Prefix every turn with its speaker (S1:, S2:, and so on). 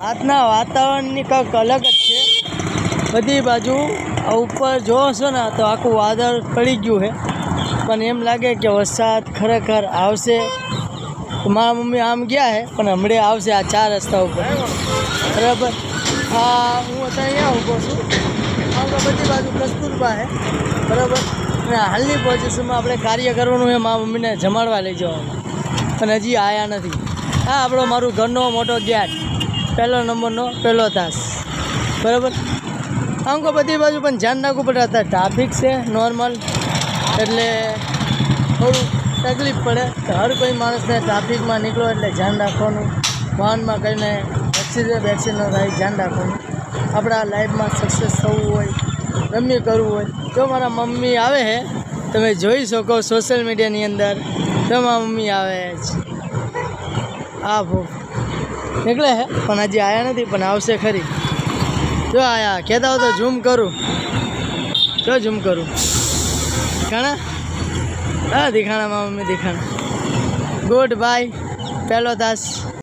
S1: આજના વાતાવરણની કંઈક અલગ જ છે. બધી બાજુ ઉપર જોવો છો ને તો આખું વાદળ પડી ગયું છે. પણ એમ લાગે કે વરસાદ ખરેખર આવશે. મારા મમ્મી આમ ગયા છે, પણ હમણાં આવશે આ ચાર રસ્તા ઉપર. બરાબર? હા, હું અત્યારે અહીંયા ઊભો છું. તો બધી બાજુ કસ્તુરબા છે. બરાબર? અને હાલની પોઝિશનમાં આપણે કાર્ય કરવાનું છે, મારા મમ્મીને જમાડવા લઈ જવાનું. પણ હજી આવ્યા નથી. હા, આપણો મારું ઘરનો મોટો ગેટ. પહેલો નંબરનો પહેલો તાસ બરાબર? આમ તો બધી બાજુ પણ ધ્યાન રાખવું પડે, અત્યારે ટ્રાફિક છે નોર્મલ એટલે થોડું તકલીફ પડે. હર કોઈ માણસને ટ્રાફિકમાં નીકળો એટલે ધ્યાન રાખવાનું. વાહનમાં કરીને એક્સિડન્ટ એક્સિડન્ટ ન થાય, ધ્યાન રાખવાનું. આપણા લાઈફમાં સક્સેસ થવું હોય, ગમે કરવું હોય. જો મારા મમ્મી આવે છે તમે જોઈ શકો સોશિયલ મીડિયાની અંદર. તો મારા મમ્મી આવે છે આ ભો નીકળે છે પણ હજી આવ્યા નથી, પણ આવશે ખરી. જો આયા, કહેતા હો તો ઝૂમ કરું. જો ઝૂમ કરું. ઘણા હા દેખાણામાં મમ્મી દિખાણા. ગુડ બાય, પહેલો તાસ